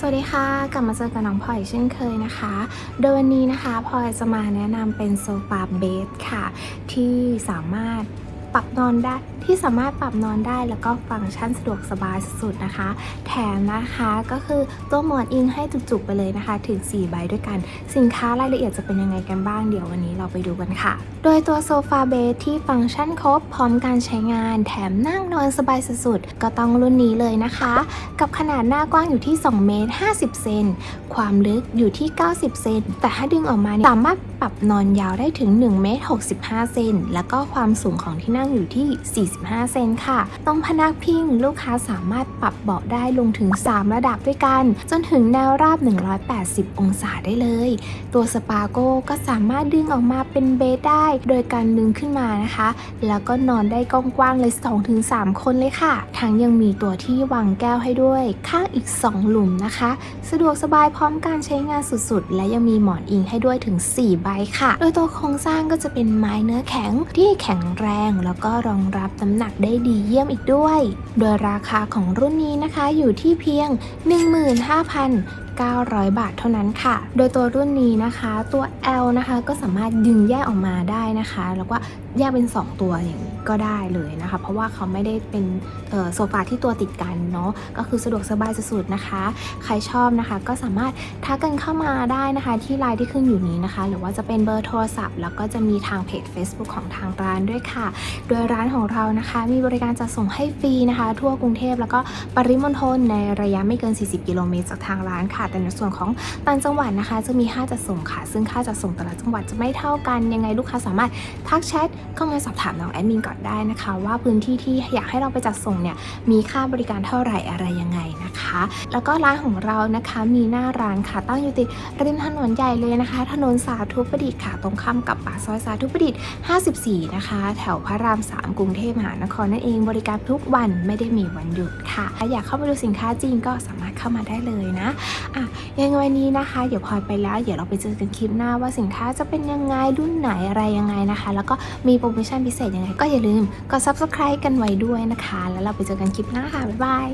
สวัสดีค่ะ กลับมาเจอกับน้องพลอยเช่นเคยนะคะ โดยวันนี้นะคะพลอยจะมาแนะนำเป็นโซฟาเบดค่ะ ที่สามารถ ปรับนอนได้ที่สามารถปรับนอนได้แล้วก็ฟังก์ชันสะดวกสบายสุดๆนะคะ แถมนะคะก็คือตัวหมอนอิงให้จุกๆไปเลยนะคะ ถึง 4 ใบด้วยกัน สินค้ารายละเอียดจะเป็นยังไงกันบ้างเดี๋ยววันนี้เราไปดูกันค่ะ โดยตัวโซฟาเบดที่ฟังก์ชันครบพร้อมการใช้งาน แถมนั่งนอนสบายสุดๆก็ต้องรุ่นนี้เลยนะคะ กับขนาดหน้ากว้างอยู่ที่ 2 เมตร 50 เซนความลึกอยู่ที่ 90 เซนแต่ถ้าดึงออกมาสามารถปรับนอนยาวได้ถึง1เมตร65 เซนแล้วก็ความสูงของที่นั่งอยู่ที่ 45 เซนค่ะ ตรงพนักพิงลูกค้าสามารถปรับเบาะได้ลงถึง 3 ระดับด้วยกัน จนถึงแนวราบ 180 องศาได้เลย ตัวสปาโก้ก็สามารถดึงออกมาเป็นเบดได้ โดยการดึงขึ้นมานะคะ แล้วก็นอนได้กว้างๆเลย 2-3 คนเลยค่ะ ทั้งยังมีตัวที่วางแก้วให้ด้วย ข้างอีก 2 หลุมนะคะ สะดวกสบายพร้อมการใช้งานสุดๆ และยังมีหมอนอิงให้ด้วยถึง 4 ใบค่ะ โดยตัวโครงสร้างก็จะเป็นไม้เนื้อแข็งที่แข็งแรงแล้วก็รองรับน้ำหนักได้ดีเยี่ยมอีกด้วย โดยราคาของรุ่นนี้นะคะอยู่ที่เพียง 900 บาทเท่านั้นค่ะ โดยตัวรุ่นนี้นะคะตัว L นะคะก็สามารถดึงแยกออกมาได้นะคะ แล้วก็แยกเป็น 2 ตัวอย่างนี้ก็ได้เลยนะคะ เพราะว่าเขาไม่ได้เป็นโซฟาที่ตัวติดกันเนาะก็คือสะดวกสบายสุดๆนะคะ ใครชอบนะคะก็สามารถทักกันเข้ามาได้นะคะ ที่ไลน์ที่ขึ้นอยู่นี้นะคะ หรือว่าจะเป็นเบอร์โทรศัพท์ แล้วก็จะมีทางเพจ Facebook ของทางร้านด้วยค่ะ โดยร้านของเรานะคะ มีบริการจัดส่งให้ฟรีนะคะ ทั่วกรุงเทพแล้วก็ปริมณฑลในระยะไม่เกิน 40 กิโลเมตรจากทางร้านค่ะแต่ในส่วนของต่างจังหวัดนะคะ จะมีค่าจัดส่งค่ะ ซึ่งค่าจัดส่งแต่ละจังหวัดจะไม่เท่ากันยังไงลูกค้าสามารถทักแชทเข้ามาสอบถามน้องแอดมินก่อนได้นะคะ ว่าพื้นที่ที่อยากให้เราไปจัดส่งเนี่ยมีค่าบริการเท่าไหร่อะไรยังไงนะคะ แล้วก็ร้านของเรานะคะมีหน้าร้านค่ะตั้งอยู่ติดริมถนนใหญ่เลยนะคะ ถนนสาธุประดิษฐ์ค่ะ ตรงข้ามกับปากซอยสาธุประดิษฐ์ 54 นะคะ แถวพระราม 3 กรุงเทพมหานครนั่นเองบริการทุกวันไม่ได้มีวันหยุดค่ะ ถ้าอยากเข้ามาดูสินค้าจริงก็สามารถเข้ามาได้เลยนะอะยังไงวันนี้นะคะ เดี๋ยวพลอยไปแล้ว เดี๋ยวเราไปเจอกันคลิปหน้าว่าสินค้าจะเป็นยังไงรุ่นไหนอะไรยังไงนะคะ แล้วก็มีโปรโมชั่นพิเศษยังไง ก็อย่าลืมกด subscribe กันไว้ด้วยนะคะ แล้วเราไปเจอกันคลิปหน้าค่ะบ๊ายบาย